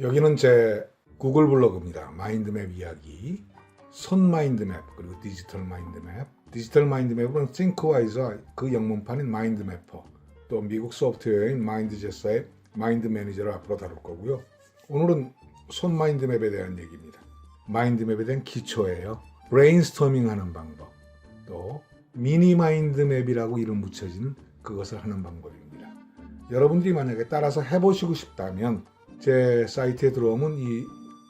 여기는 제 구글 블로그입니다. 마인드맵 이야기. 손 마인드맵 그리고 디지털 마인드맵. 디지털 마인드맵은 싱크와이저 그 영문판인 마인드맵퍼 또 미국 소프트웨어인 마인드제서의 마인드 매니저를 앞으로 다룰 거고요. 오늘은 손 마인드맵에 대한 얘기입니다. 마인드맵에 대한 기초예요. 브레인스토밍 하는 방법. 또 미니 마인드맵이라고 이름 붙여지는 그것을 하는 방법입니다. 여러분들이 만약에 따라서 해보시고 싶다면 제 사이트에 들어오면 이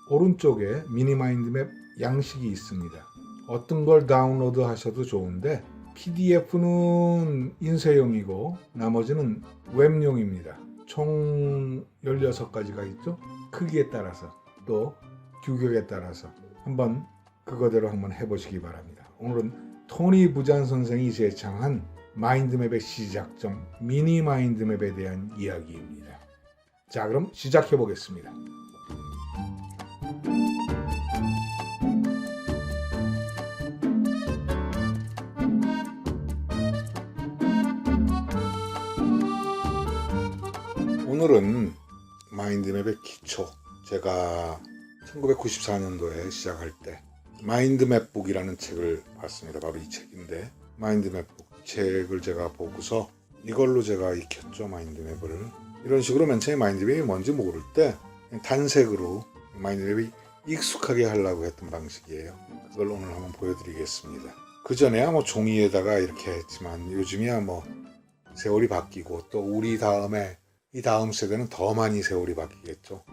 오른쪽에 미니 마인드맵 양식이 있습니다. 어떤 걸 다운로드 하셔도 좋은데 PDF는 인쇄용이고 나머지는 웹용입니다. 총 16가지가 있죠. 크기에 따라서 또 규격에 따라서 한번 그거대로 한번 해보시기 바랍니다. 오늘은 토니 부잔 선생이 제창한 마인드맵의 시작점 미니 마인드맵에 대한 이야기입니다. 자 그럼 시작해 보겠습니다. 오늘은 마인드맵의 기초 제가 1994년도에 시작할 때 마인드맵북이라는 책을 봤습니다. 바로 이 책인데 마인드맵북 책을 제가 보고서 이걸로 제가 익혔죠 마인드맵을 이런 식으로 맨 처음에 마인드맵이 뭔지 모를 때 단색으로 마인드맵이 익숙하게 하려고 했던 방식이에요. 그걸 오늘 한번 보여드리겠습니다. 그 전에야 뭐 종이에다가 이렇게 했지만 요즘이야 뭐 세월이 바뀌고 또 우리 다음에 이 다음 세대는 더 많이 세월이 바뀌겠죠.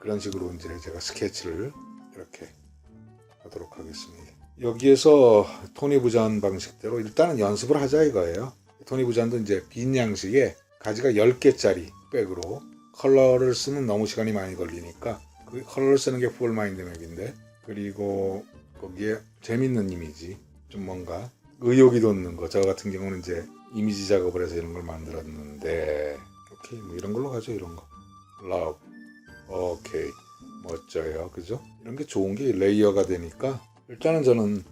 그런 식으로 이제 제가 스케치를 이렇게 하도록 하겠습니다. 여기에서 토니 부잔 방식대로 일단은 연습을 하자 이거예요. 토니 부잔도 이제 빈 양식에 가지가 10개짜리 백으로 컬러를 쓰면 너무 시간이 많이 걸리니까 그 컬러를 쓰는 게 풀 마인드 맵인데 그리고 거기에 재밌는 이미지 좀 뭔가 의욕이 돋는 거. 저 같은 경우는 이제 이미지 작업을 해서 이런 걸 만들었는데 오케이 뭐 이런 걸로 가죠 이런 거. Love. 오케이 멋져요. 그죠? 이런 게 좋은 게 레이어가 되니까 일단은 저는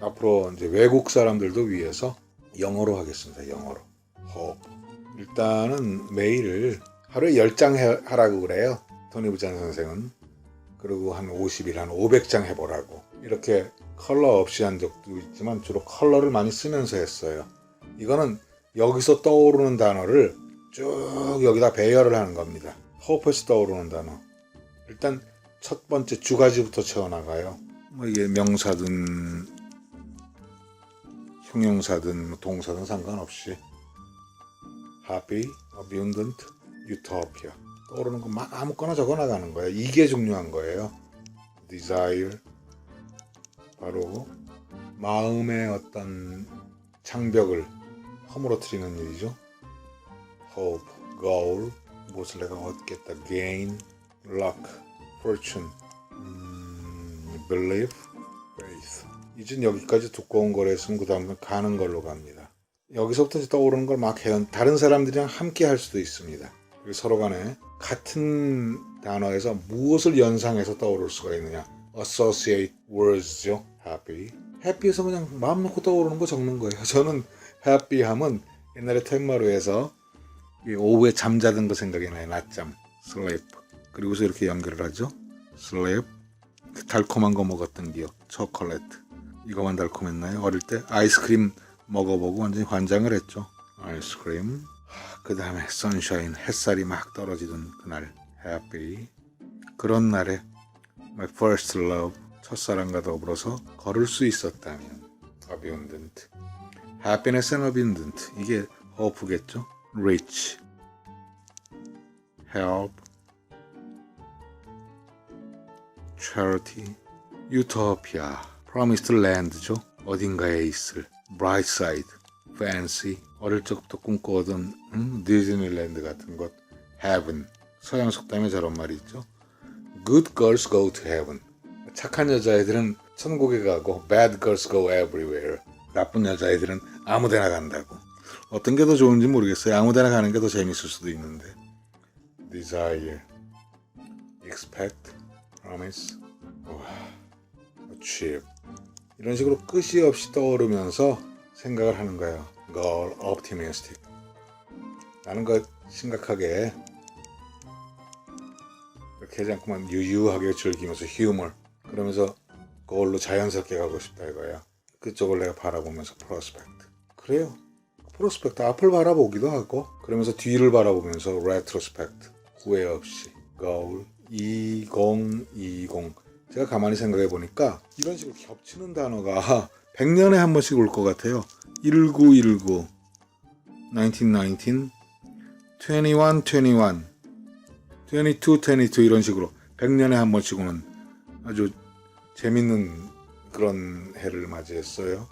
앞으로 이제 외국 사람들도 위해서 영어로 하겠습니다 영어로. Hope 일단은 메일을 하루에 10장 해, 하라고 그래요 토니 부잔 선생은 그리고 한 50일 한 500장 해보라고 이렇게 컬러 없이 한 적도 있지만 주로 컬러를 많이 쓰면서 했어요 이거는 여기서 떠오르는 단어를 쭉 여기다 배열을 하는 겁니다. 호프에서 떠오르는 단어. 일단 첫 번째 주 가지부터 채워나가요. 뭐 이게 명사든 형용사든 뭐 동사든 상관없이 happy, abundant, utopia 떠오르는 거 막 아무거나 적어나가는 거예요. 이게 중요한 거예요. desire 바로 마음의 어떤 장벽을 허물어뜨리는 일이죠. hope, goal, 무엇을 내가 얻겠다, gain, luck, fortune, 음, belief, faith. 이젠 여기까지 두꺼운 했으면 그 다음에 가는 걸로 갑니다. 여기서부터 떠오르는 걸 막 해요. 다른 사람들이랑 함께 할 수도 있습니다. 서로 간에 같은 단어에서 무엇을 연상해서 떠오를 수가 있느냐. associate words죠. happy. happy에서 그냥 마음 놓고 떠오르는 거 적는 거예요. 저는 happy 하면 옛날에 텐마루에서 이 오후에 잠자던 거 생각이 나요. 낮잠. sleep. 그리고서 이렇게 연결을 하죠. sleep. 그 달콤한 거 먹었던 기억. 초콜릿. 이거만 달콤했나요? 어릴 때 아이스크림 먹어보고 완전히 환장을 했죠. 아이스크림. 그 다음에 선샤인. 햇살이 막 떨어지던 그날. happy. 그런 날에 my first love. 첫사랑과 더불어서 걸을 수 있었다면. abundant. happiness and abundant 이게 hope겠죠 rich help charity utopia promised land죠 어딘가에 있을 bright side fancy 어릴 적부터 꿈꿔오던 음, 디즈니랜드 같은 곳 heaven 서양 속담에 저런 말이 있죠 good girls go to heaven 착한 여자애들은 천국에 가고 bad girls go everywhere 나쁜 여자애들은 아무데나 간다고. 어떤 게 더 좋은지 모르겠어요. 아무데나 가는 게 더 재밌을 수도 있는데. desire, expect, promise, 와, achieve. 이런 식으로 끝이 없이 떠오르면서 생각을 하는 거예요. goal, optimistic. 라는 것 심각하게 그렇게 하지 않고만 유유하게 즐기면서 휴머 그러면서 그걸로 자연스럽게 가고 싶다 이거야. 그쪽을 내가 바라보면서 프로스펙트. 그래요. 프로스펙트 앞을 바라보기도 하고 그러면서 뒤를 바라보면서 레트로스펙트 후회 없이 거울 2020 제가 가만히 생각해 보니까 이런 식으로 겹치는 단어가 100년에 한 번씩 올 것 같아요. 1919 1919 21 21 22 22 이런 식으로 100년에 한 번씩 오는 아주 재밌는 그런 해를 맞이했어요.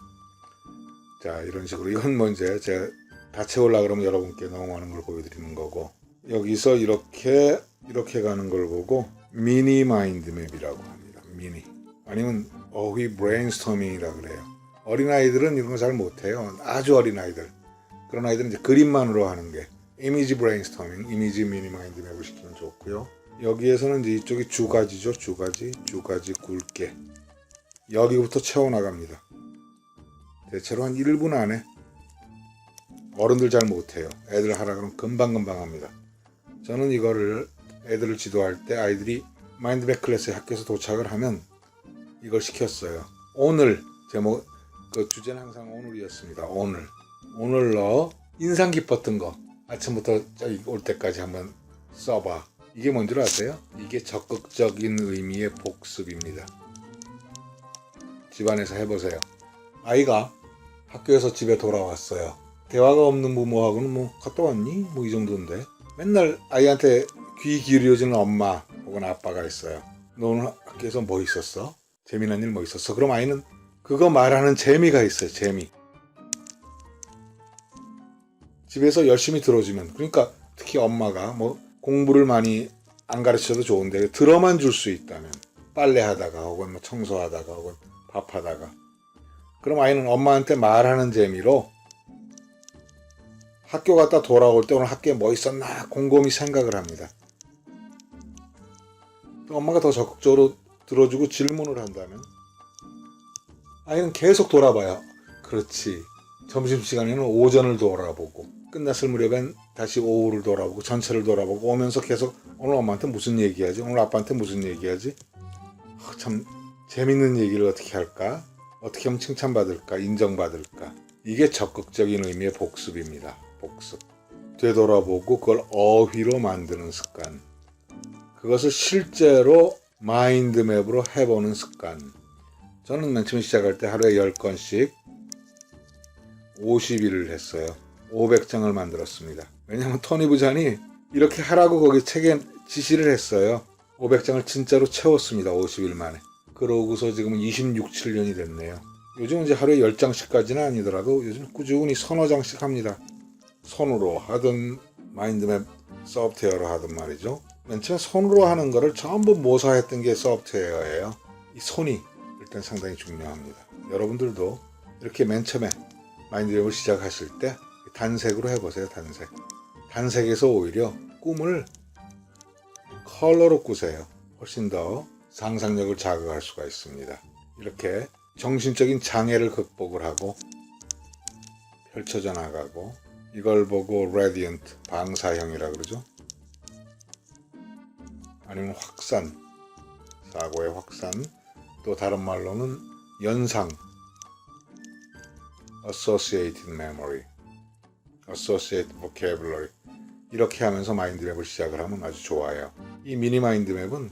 자 이런 식으로 이건 뭐 이제 제가 다 채우려 그러면 여러분께 많은 걸 보여드리는 거고 여기서 이렇게 이렇게 가는 걸 보고 미니 마인드 맵이라고. 미니 아니면 어휘 브레인스토밍이라 그래요. 어린 아이들은 이런 거 잘 못해요. 아주 어린 아이들 그런 아이들은 이제 그림만으로 하는 게 이미지 브레인스토밍, 이미지 미니 마인드 맵을 시키면 좋고요. 여기에서는 이제 이쪽이 주가지죠. 주가지, 주가지 굵게 여기부터 채워 나갑니다. 대체로 한 1분 안에 어른들 잘 못해요. 애들 하라 그러면 금방금방 합니다. 저는 이거를 애들을 지도할 때 아이들이 마인드백 클래스에 학교에서 도착을 하면 이걸 시켰어요. 오늘 제목 그 주제는 항상 오늘이었습니다. 오늘 오늘 너 인상 깊었던 거 아침부터 올 때까지 한번 써봐. 이게 뭔 줄 아세요? 이게 적극적인 의미의 복습입니다. 집안에서 해보세요. 아이가 학교에서 집에 돌아왔어요. 대화가 없는 부모하고는 뭐 갔다 왔니? 뭐 이 정도인데 맨날 아이한테 귀 기울여주는 엄마 혹은 아빠가 있어요. 너 오늘 학교에서 뭐 있었어? 재미난 일 뭐 있었어? 그럼 아이는 그거 말하는 재미가 있어요. 재미. 집에서 열심히 들어주면 그러니까 특히 엄마가 뭐 공부를 많이 안 가르쳐도 좋은데 들어만 줄 수 있다면 빨래하다가 혹은 뭐 청소하다가 혹은 밥하다가 그럼 아이는 엄마한테 말하는 재미로 학교 갔다 돌아올 때 오늘 학교에 뭐 있었나 곰곰이 생각을 합니다. 또 엄마가 더 적극적으로 들어주고 질문을 한다면 아이는 계속 돌아봐요. 그렇지. 점심시간에는 오전을 돌아보고 끝났을 무렵엔 다시 오후를 돌아보고 전체를 돌아보고 오면서 계속 오늘 엄마한테 무슨 얘기하지? 오늘 아빠한테 무슨 얘기하지? 아, 참 재밌는 얘기를 어떻게 할까? 어떻게 하면 칭찬받을까? 인정받을까? 이게 적극적인 의미의 복습입니다. 복습. 되돌아보고 그걸 어휘로 만드는 습관. 그것을 실제로 마인드맵으로 해보는 습관. 저는 맨 처음 시작할 때 하루에 10건씩 50일을 했어요. 500장을 만들었습니다. 왜냐하면 토니 부잔이 이렇게 하라고 거기 책에 지시를 했어요. 500장을 진짜로 채웠습니다. 50일 만에. 그러고서 지금 26, 7년이 됐네요. 요즘 이제 하루에 10장씩까지는 아니더라도 요즘 꾸준히 서너 장씩 합니다. 손으로 하든 마인드맵 소프트웨어로 하든 말이죠. 맨 처음에 손으로 하는 거를 전부 모사했던 게 소프트웨어예요. 이 손이 일단 상당히 중요합니다. 여러분들도 이렇게 맨 처음에 마인드맵을 시작하실 때 단색으로 해보세요. 단색. 단색에서 오히려 꿈을 컬러로 꾸세요. 훨씬 더 상상력을 자극할 수가 있습니다. 이렇게 정신적인 장애를 극복을 하고 펼쳐져 나가고 이걸 보고 레디언트 방사형이라 그러죠. 아니면 확산 사고의 확산 또 다른 말로는 연상 associated memory associated vocabulary 이렇게 하면서 마인드맵을 시작을 하면 아주 좋아요. 이 미니 마인드맵은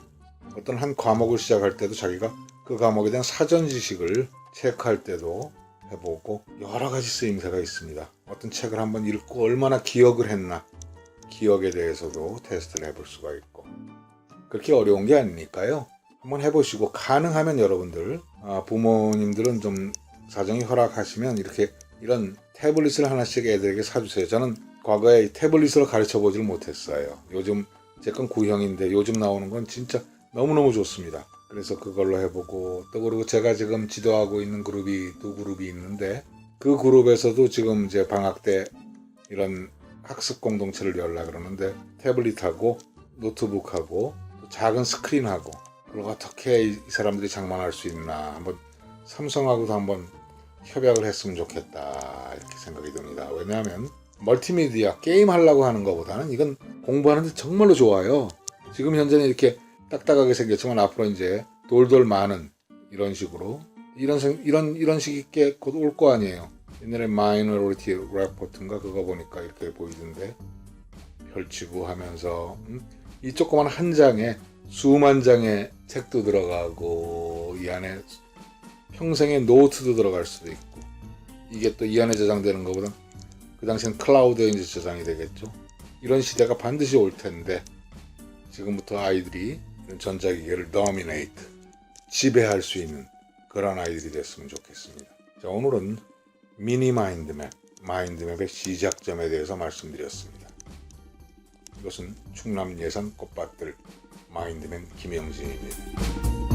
어떤 한 과목을 시작할 때도 자기가 그 과목에 대한 사전 지식을 체크할 때도 해보고 여러 가지 쓰임새가 있습니다. 어떤 책을 한번 읽고 얼마나 기억을 했나 기억에 대해서도 테스트를 해볼 수가 있고 그렇게 어려운 게 아니니까요. 한번 해보시고 가능하면 여러분들 아, 부모님들은 좀 사정이 허락하시면 이렇게 이런 태블릿을 하나씩 애들에게 사주세요. 저는 과거에 이 태블릿으로 가르쳐 보질 못했어요. 요즘 제 건 구형인데 요즘 나오는 건 진짜 너무너무 좋습니다. 그래서 그걸로 해보고 또 그리고 제가 지금 지도하고 있는 그룹이 두 그룹이 있는데 그 그룹에서도 지금 이제 방학 때 이런 학습 공동체를 열라 그러는데 태블릿하고 노트북하고 또 작은 스크린하고 그리고 어떻게 이 사람들이 장만할 수 있나 한번 삼성하고도 한번 협약을 했으면 좋겠다 이렇게 생각이 듭니다. 왜냐하면 멀티미디어 게임 하려고 하는 것보다는 이건 공부하는데 정말로 좋아요. 지금 현재는 이렇게 딱딱하게 생겼지만 앞으로 이제 돌돌 많은 이런 식으로 이런 생- 이런 이런 식이 꽤 곧 올 거 아니에요. 옛날에 Minority Report인가 그거 보니까 이렇게 보이던데 펼치고 하면서 음? 이 조그만 한 장에 수만 장의 책도 들어가고 이 안에 평생의 노트도 들어갈 수도 있고 이게 또 이 안에 저장되는 것보다 그 당시엔 클라우드에 이제 저장이 되겠죠. 이런 시대가 반드시 올 텐데 지금부터 아이들이 이런 전자기기를 dominate 지배할 수 있는 그런 아이들이 됐으면 좋겠습니다. 자, 오늘은 미니 마인드맵, 마인드맵의 시작점에 대해서 말씀드렸습니다. 이것은 충남 예산 꽃밭들 마인드맨 김영진입니다.